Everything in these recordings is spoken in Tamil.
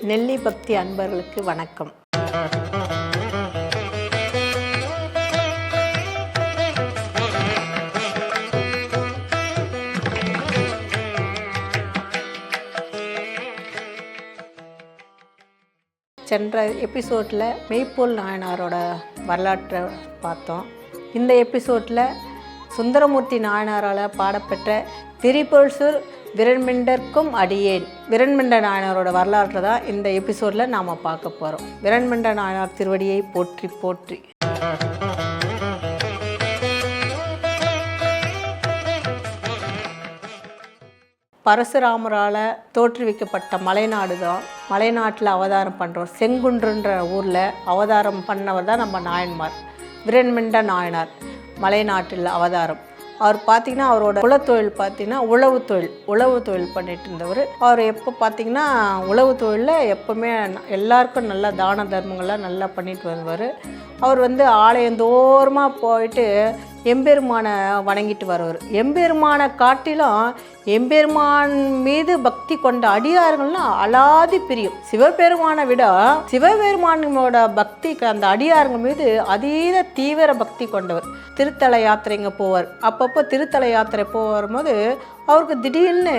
நெல்லி பக்தி அன்பர்களுக்கு வணக்கம். சென்ற எபிசோடில் மெய்ப்போல் நாயனாரோட வரலாற்றை பார்த்தோம். இந்த எபிசோடில் சுந்தரமூர்த்தி நாயனாரால் பாடப்பெற்ற திரிபொல்சூர் விரண்மிண்டர்க்கும் அடியேன். விரண்மிண்ட நாயனாரோட வரலாற்றை தான் இந்த எபிசோடில் நாம் பார்க்க போகிறோம் விரண்மிண்ட நாயனார் திருவடியை போற்றி போற்றி. பரசுராமரால் தோற்றுவிக்கப்பட்ட மலைநாடு தான். மலைநாட்டில் அவதாரம் பண்ணுறோம் செங்குன்றுன்ற ஊரில் அவதாரம் பண்ணவர் தான் நம்ம நாயன்மார். விரண்மிண்ட நாயனார். மலைநாட்டில் அவதாரம். அவர் பார்த்தீங்கன்னா அவரோட குலத்தொழில் பார்த்தீங்கன்னா உழவு தொழில் உழவு தொழில் பண்ணிட்டு இருந்தவர். அவர் எப்போ பார்த்தீங்கன்னா உழவு தொழிலில் எப்போவுமே எல்லாருக்கும் நல்லா தான தர்மங்கள்லாம் நல்லா பண்ணிட்டு வருவார். அவர் வந்து ஆலயந்தோறமாக போயிட்டு எம்பெருமானை வணங்கிட்டு வருவார் எம்பெருமானை காட்டிலும் எம்பெருமான் மீது பக்தி கொண்ட அடியார்கள்லாம் அலாதி பிரியும். சிவபெருமானை விட சிவபெருமானோட பக்திக்கு அந்த அடியார்கள் மீது அதீத தீவிர பக்தி கொண்டவர். திருத்தல யாத்திரைங்க போவார். அப்பப்போ திருத்தல யாத்திரை போகும்போது அவருக்கு திடீர்னு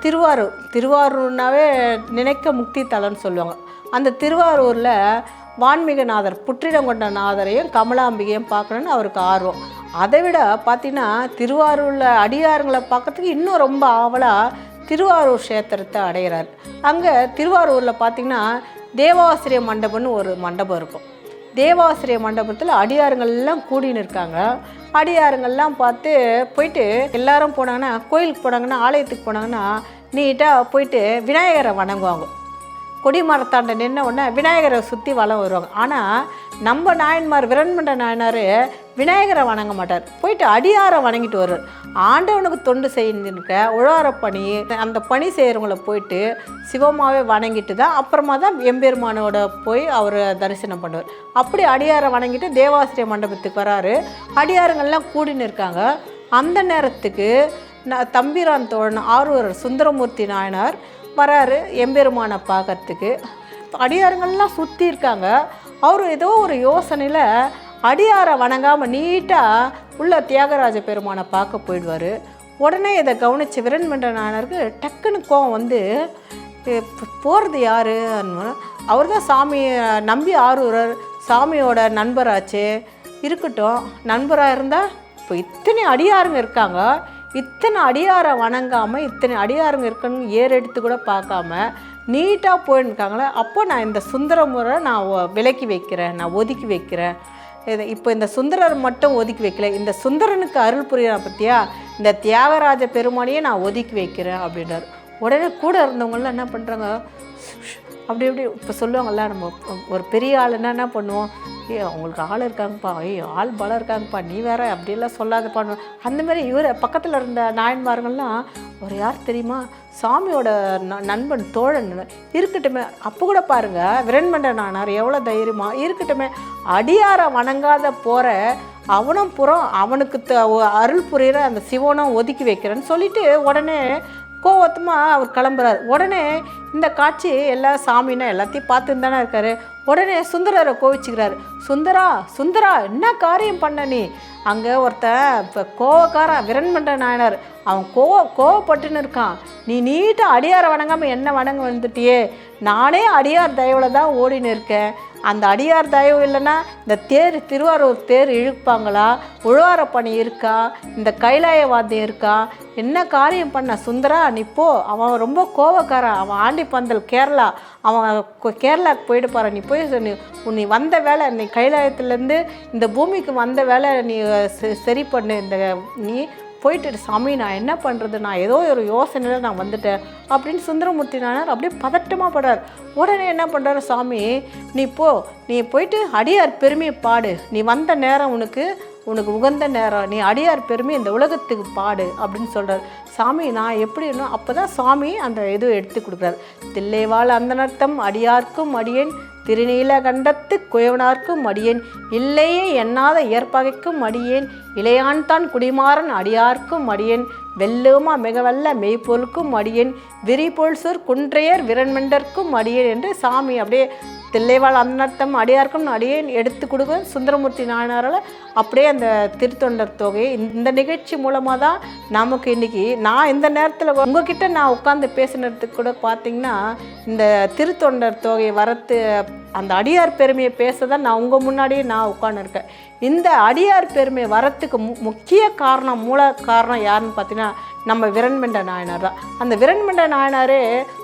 திருவாரூர் திருவாரூர்னாவே நினைக்க முக்தி தலன்னு சொல்லுவாங்க. அந்த திருவாரூரில் வான்மீகநாதர் புற்றிடம் கொண்ட நாதரையும் கமலாம்பிகையும் பார்க்கணுன்னு அவருக்கு ஆர்வம். அதை விட பார்த்தீங்கன்னா திருவாரூரில் அடியாருங்களை பார்க்கறதுக்கு இன்னும் ரொம்ப ஆவலாக திருவாரூர் க்ஷேத்திரத்தை அடைகிறார். அங்கே திருவாரூரில் பார்த்தீங்கன்னா தேவாசிரிய மண்டபம்னு ஒரு மண்டபம் இருக்கும். தேவாசிரிய மண்டபத்தில் அடியாருங்கள்லாம் கூடின்னு இருக்காங்க அடியாருங்கள்லாம் பார்த்து போயிட்டு எல்லாரும் போனாங்கன்னா கோயிலுக்கு போனாங்கன்னா ஆலயத்துக்கு போனாங்கன்னா நீட்டாக போயிட்டு விநாயகரை வணங்குவாங்க. கொடிமரத்தாண்ட நின்ன உடனே விநாயகரை சுற்றி வலம் வருவாங்க. ஆனால் நம்ம நாயன்மார் விரண்மண்ட நாயனார் விநாயகரை வணங்க மாட்டார். போயிட்டு அடியாரை வணங்கிட்டு வருவார். ஆண்டவனுக்கு தொண்டு செய்யிருக்க உழவார பணி அந்த பணி செய்கிறவங்கள போயிட்டு சிவமாவே வணங்கிட்டு தான் அப்புறமா தான் எம்பெருமானோட போய் அவர் தரிசனம் பண்ணுவார். அப்படி அடியாரை வணங்கிட்டு தேவாசிரிய மண்டபத்துக்கு வராரு. அடியாருங்கள்லாம் கூடின்னு இருக்காங்க. அந்த நேரத்துக்கு ந தம்பிரான் தோழன் ஆர்வரர் சுந்தரமூர்த்தி நாயனார் வராரு எம்பெருமானை பார்க்கறதுக்கு. அடியாருங்கள்லாம் சுற்றி இருக்காங்க. அவர் ஏதோ ஒரு யோசனையில் அடியாரை வணங்காமல் நீட்டாக உள்ள தியாகராஜ பெருமானை பார்க்க போயிடுவார். உடனே இதை கவனித்து விரண்மன்ற நாயனருக்கு டக்குன்னு கோவம் வந்து போகிறது யார்? அவர் தான் சாமியை நம்பி ஆரூரர் சாமியோட நண்பராச்சு. இருக்கட்டும் நண்பராக இருந்தால் இப்போ இத்தனை அடியாருங்க இருக்காங்க. இத்தனை அடியாரை வணங்காமல் இத்தனை அடியாருங்க இருக்குன்னு ஏறெடுத்து கூட பார்க்காம நீட்டாக போயிருக்காங்களே அப்போ நான் இந்த சுந்தர முறை நான் விலக்கி வைக்கிறேன் நான் ஒதுக்கி வைக்கிறேன். இது இப்போ இந்த சுந்தரர் மட்டும் ஒதுக்கி வைக்கல இந்த சுந்தரனுக்கு அருள் புரியலாம் பற்றியா இந்த தியாகராஜ பெருமானையே நான் ஒதுக்கி வைக்கிறேன் அப்படின்றார். உடனே கூட இருந்தவங்களாம் என்ன பண்ணுறாங்க அப்படி இப்படி இப்போ சொல்லுவாங்கள்ல நம்ம ஒரு பெரிய ஆளுன்னா என்ன பண்ணுவோம்? ஏ அவங்களுக்கு ஆள் இருக்காங்கப்பா. ஐயோ ஆள் பலம் இருக்காங்கப்பா. நீ வேற அப்படியெல்லாம் சொல்லாதப்பான்னு அந்த மாதிரி இவர் பக்கத்தில் இருந்த நாயன்மார்கள்லாம் ஒரு யார் தெரியுமா? சாமியோட நண்பன் தோழன் இருக்கட்டுமே. அப்போ கூட பாருங்கள் விரண்மண்ட நானார் எவ்வளோ தைரியமாக இருக்கட்டுமே. அடியாரை வணங்காத போகிற அவனும் புறம் அவனுக்கு த அருள் புரிகிற அந்த சிவனும் ஒதுக்கி வைக்கிறேன்னு சொல்லிட்டு உடனே கோவத்தமாக அவர் கிளம்புறார். உடனே இந்த காட்சி எல்லா சாமின்னா எல்லாத்தையும் பார்த்துன்னு தானே இருக்காரு. உடனே சுந்தரரை கோவிச்சுக்கிறாரு. சுந்தரா சுந்தரா என்ன காரியம் பண்ண நீ? அங்கே ஒருத்தன் இப்போ கோவக்காரன் விரண்மண்ட நாயனார். அவன் கோவ கோவப்பட்டுன்னு இருக்கான். நீ நீட்டாக அடியாரை வணங்காமல் என்ன வணங்க வந்துட்டியே? நானே அடியார் தயவில் தான் ஓடின்னு இருக்கேன். அந்த அடியார் தயவு இல்லைன்னா இந்த தேர் திருவாரூர் தேர் இழுப்பாங்களா? உழவார பணி இருக்கா? இந்த கைலாய வாத்தியம் இருக்கா? என்ன காரியம் பண்ண சுந்தரா? நீ போ. அவன் ரொம்ப கோவக்காரன். அவன் ஆண்டிப்பந்தல் கேரளா. அவன் கேரளாவுக்கு கேரளாக்கு போயிட்டு நீ போய் நீ நீ வந்த வேலை நீ கைலாயத்துலேருந்து இந்த பூமிக்கு வந்த வேலை நீ சரி பண்ணு. இந்த நீ போயிட்டு சாமி நான் என்ன பண்ணுறது நான் ஏதோ ஒரு யோசனையில் நான் வந்துட்டேன். அப்படின்னு சுந்தரமூர்த்தி நாயனார் அப்படியே பதட்டமாக படுறார். உடனே என்ன பண்ணுறாரு சாமி நீ போ. நீ போயிட்டு அடியார் பெருமையை பாடு. நீ வந்த நேரம் உனக்கு உனக்கு உகந்த நேரம். நீ அடியார் பெருமை இந்த உலகத்துக்கு பாடு. அப்படின்னு சொல்கிறார் சாமி நான் எப்படின்னா அப்போ தான் சாமி அந்த இது எடுத்து கொடுக்குறாரு. தில்லைவாழ் அந்த நர்த்தம் அடியார்க்கும் அடியேன். திருநீலகண்டத்து குயவனார்க்கும் அடியேன். இல்லையே எண்ணாத ஏற்பகைக்கும் அடியேன். இளையான் தான் குடிமாறன் அடியார்க்கும் அடியேன். வெல்லுமா மிகவல்ல மெய்ப்பொருளுக்கும் அடியேன். விரிபொல்சூர் குன்றையர் விரண்மெண்டர்க்கும் அடியேன் என்று சாமி அப்படியே தில்லைவாழ் அன்னர்த்தம் அடியார்க்கும் அடியே எடுத்து கொடுக்க சுந்தரமூர்த்தி நாயனாரால் அப்படியே அந்த திருத்தொண்டர் தொகையை இந்த நிகழ்ச்சி மூலமாக தான் நமக்கு இன்றைக்கி நான் இந்த நேரத்தில் உங்ககிட்ட நான் உட்காந்து பேசினதுக்கு கூட பார்த்திங்கன்னா இந்த திருத்தொண்டர் தொகையை வரத்து அந்த அடியார் பெருமையை பேச தான் நான் உங்கள் முன்னாடியே நான் உட்காந்துருக்கேன் இந்த அடியார் பெருமை வரத்துக்கு மு முக்கிய காரணம் மூல காரணம் யாருன்னு பார்த்தீங்கன்னா நம்ம விரண்மெண்ட நாயனார் தான். அந்த விரண்மெண்ட நாயனாரே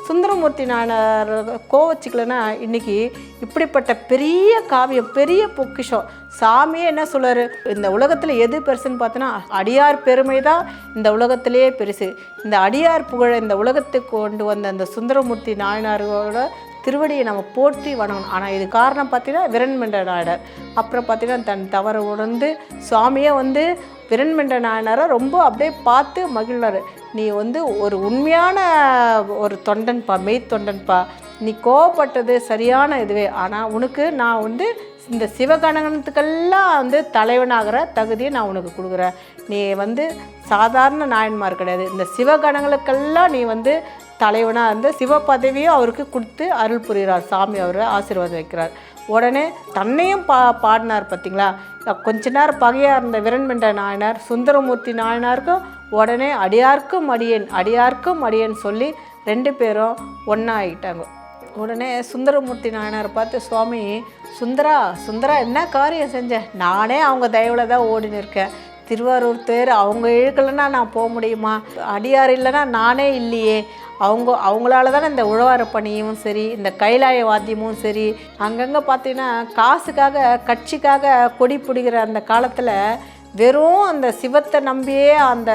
சுந்தரமூர்த்தி நாயனார் கோவச்சிக்கலன்னா இன்றைக்கி இப்படிப்பட்ட பெரிய காவியம் பெரிய பொக்கிஷம். சாமியே என்ன சொல்கிறாரு இந்த உலகத்தில் எது பெருசுன்னு பார்த்தோன்னா அடியார் பெருமை தான் இந்த உலகத்திலேயே பெருசு. இந்த அடியார் புகழை இந்த உலகத்துக்கு கொண்டு வந்த அந்த சுந்தரமூர்த்தி நாயனாரோட திருவடியை நம்ம போற்றி வணங்கணும். ஆனால் இது காரணம் பார்த்தீங்கன்னா விரண்மெண்ட நாயனார். அப்புறம் பார்த்தீங்கன்னா தன் தவறை உணர்ந்து சுவாமியே வந்து விரண்மெண்ட நாயனரை ரொம்ப அப்படியே பார்த்து மகிழ்ந்தார். நீ வந்து ஒரு உண்மையான ஒரு தொண்டன்பா மெய் தொண்டன்பா. நீ கோவப்பட்டது சரியான இதுவே. ஆனால் உனக்கு நான் வந்து இந்த சிவகணகணத்துக்கெல்லாம் வந்து தலைவனாகிற தகுதியை நான் உனக்கு கொடுக்குறேன். நீ வந்து சாதாரண நாயன்மார் கிடையாது. இந்த சிவகணங்களுக்கெல்லாம் நீ வந்து தலைவனாக இருந்து சிவ பதவியும் அவருக்கு கொடுத்து அருள் புரிகிறார். சாமி அவரை ஆசீர்வாதம் வைக்கிறார். உடனே தன்னையும் பா பாடினார் பார்த்தீங்களா கொஞ்ச நேரம் பகையாக இருந்த விரண்மெண்ட நாயனார் சுந்தரமூர்த்தி நாயனாருக்கும் உடனே அடியார்க்கும் அடியேன் அடியார்க்கும் அடியேன் சொல்லி ரெண்டு பேரும் ஒன்றா ஆகிட்டாங்க உடனே சுந்தரமூர்த்தி நாயனார் பார்த்து சுவாமி சுந்தரா சுந்தரா என்ன காரியம் செஞ்சேன் நானே அவங்க தயவில் தான் ஓடின்னு இருக்கேன் திருவாரூர் தேர் அவங்க இழுக்கலைன்னா நான் போக முடியுமா? அடியார் இல்லைன்னா நானே இல்லையே. அவங்க அவங்களால தானே இந்த உழவார பணியும் சரி இந்த கைலாய வாத்தியமும் சரி அங்கங்கே பார்த்தீங்கன்னா காசுக்காக கட்சிக்காக கொடி பிடிக்கிற அந்த காலத்தில் வெறும் அந்த சிவத்தை நம்பியே அந்த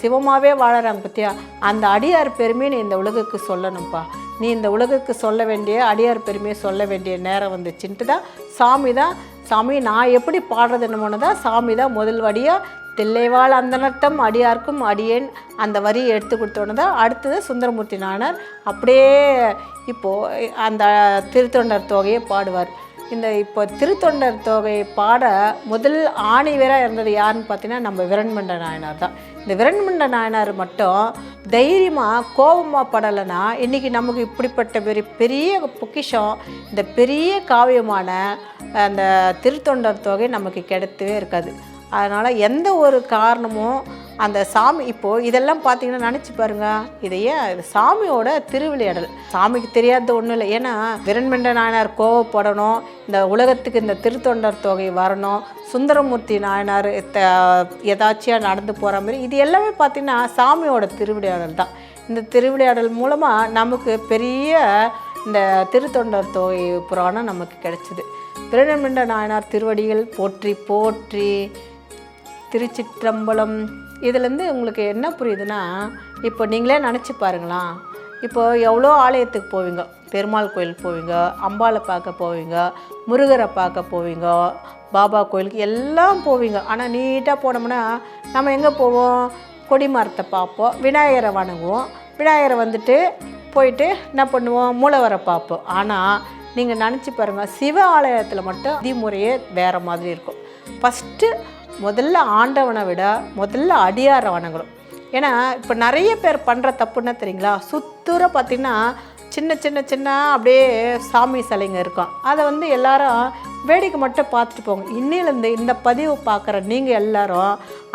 சிவமாகவே வாழறாங்க பற்றியா அந்த அடியார் பெருமையை நீ இந்த உலகுக்கு சொல்லணும்ப்பா. நீ இந்த உலகுக்கு சொல்ல வேண்டிய அடியார் பெருமையை சொல்ல வேண்டிய நேரம் வந்துச்சுன்ட்டு தான் சாமி தான் சாமி நான் எப்படி பாடுறது என்னமோன்னு தான் சாமி தான் முதல் வடியாக தில்லைவாழ் அந்தனர்த்தம் அடியார்க்கும் அடியேன் அந்த வரியை எடுத்து கொடுத்தோன்னு தான் அடுத்தது சுந்தரமூர்த்தி நாயனார் அப்படியே இப்போது அந்த திருத்தொண்டர் தொகையை பாடுவார். இந்த இப்போ திருத்தொண்டர் தொகை பாட முதல் ஆணிவராக இருந்தது யாருன்னு பார்த்தீங்கன்னா நம்ம விரண்மண்ட நாயனார் தான். இந்த விரண்மண்ட நாயனார் மட்டும் தைரியமாக கோபமாக படலைன்னா இன்றைக்கி நமக்கு இப்படிப்பட்ட பெரிய பெரிய பொக்கிஷம் இந்த பெரிய காவியமான அந்த திருத்தொண்டர் தொகை நமக்கு கிடைத்தவே இருக்காது. அதனால் எந்த ஒரு காரணமும் அந்த சாமி இப்போது இதெல்லாம் பார்த்தீங்கன்னா நினச்சி பாருங்கள் இதையே சாமியோட திருவிளையாடல். சாமிக்கு தெரியாத ஒன்றும் இல்லை. ஏன்னா விரண்மண்ட நாயனார் கோவப்படணும் இந்த உலகத்துக்கு இந்த திருத்தொண்டர் தொகை வரணும் சுந்தரமூர்த்தி நாயனார் எதாச்சியாக நடந்து போகிற மாதிரி இது எல்லாமே பார்த்திங்கன்னா சாமியோட திருவிளையாடல் தான். இந்த திருவிளையாடல் மூலமாக நமக்கு பெரிய இந்த திருத்தொண்டர் தொகை புராணம் நமக்கு கிடைச்சிது. திருநெல்மெண்ட நாயனார் திருவடிகள் போற்றி போற்றி திருச்சிற்றம்பலம். இதுலேருந்து உங்களுக்கு என்ன புரியுதுன்னா இப்போ நீங்களே நினச்சி பாருங்களா. இப்போ எவ்வளோ ஆலயத்துக்கு போவீங்க? பெருமாள் கோயில் போவீங்க அம்பாளை பார்க்க போவீங்க முருகரை பார்க்க போவீங்க பாபா கோயிலுக்கு எல்லாம் போவீங்க. ஆனால் நீட்டாக போனோம்னா நம்ம எங்கே போவோம்? கொடிமரத்தை பார்ப்போம் விநாயகரை வணங்குவோம். விநாயகரை வந்துட்டு போயிட்டு என்ன பண்ணுவோம்? மூலவரை பார்ப்போம். ஆனால் நீங்கள் நினச்சி பாருங்கள் சிவ ஆலயத்தில் மட்டும் விதிமுறையே வேறு மாதிரி இருக்கும். ஃபஸ்ட்டு முதல்ல ஆண்டவனை விட முதல்ல அடியாரை வணங்கணும் ஏன்னா இப்போ நிறைய பேர் பண்ணுற தப்புன்னா தெரியுங்களா? சுத்தூர பார்த்திங்கன்னா சின்ன சின்ன சின்ன அப்படியே சாமி சிலைங்க இருக்கும். அதை வந்து எல்லாரும் வேடிக்கை மட்டும் பார்த்துட்டு போங்க. இன்னிலேருந்து இந்த பதிவு பார்க்குற நீங்கள் எல்லாரும்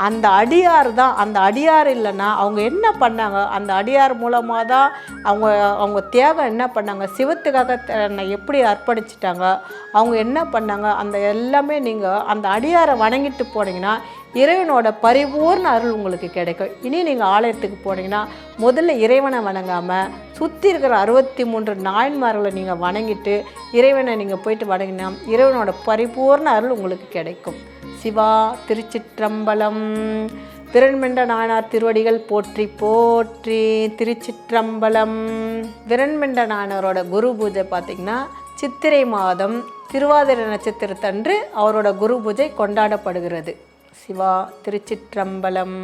அந்த அடியார் தான். அந்த அடியார் இல்லைன்னா அவங்க என்ன பண்ணாங்க? அந்த அடியார் மூலமாக தான் அவங்க அவங்க தேவை என்ன பண்ணாங்க? சிவத்துக்காக என்னை எப்படி அர்ப்பணிச்சிட்டாங்க? அவங்க என்ன பண்ணாங்க? அந்த எல்லாமே நீங்கள் அந்த அடியாரை வணங்கிட்டு போனீங்கன்னா இறைவனோட பரிபூர்ண அருள் உங்களுக்கு கிடைக்கும். இனி நீங்கள் ஆலயத்துக்கு போனீங்கன்னா முதல்ல இறைவனை வணங்காமல் சுற்றி இருக்கிற அறுபத்தி மூன்று நாயன்மார்களை நீங்கள் வணங்கிட்டு இறைவனை நீங்கள் போயிட்டு வணங்கினா இறைவனோட பரிபூர்ண அருள் உங்களுக்கு கிடைக்கும். சிவா திருச்சிற்றம்பலம். விரண்மெண்ட நாயனார் திருவடிகள் போற்றி போற்றி திருச்சிற்றம்பலம். விரண்மெண்ட நாயனாரோட குரு பூஜை பார்த்திங்கன்னா சித்திரை மாதம் திருவாதிரை நட்சத்திரத்தன்று அவரோட குரு பூஜை கொண்டாடப்படுகிறது. சிவா திருச்சிற்றம்பலம்.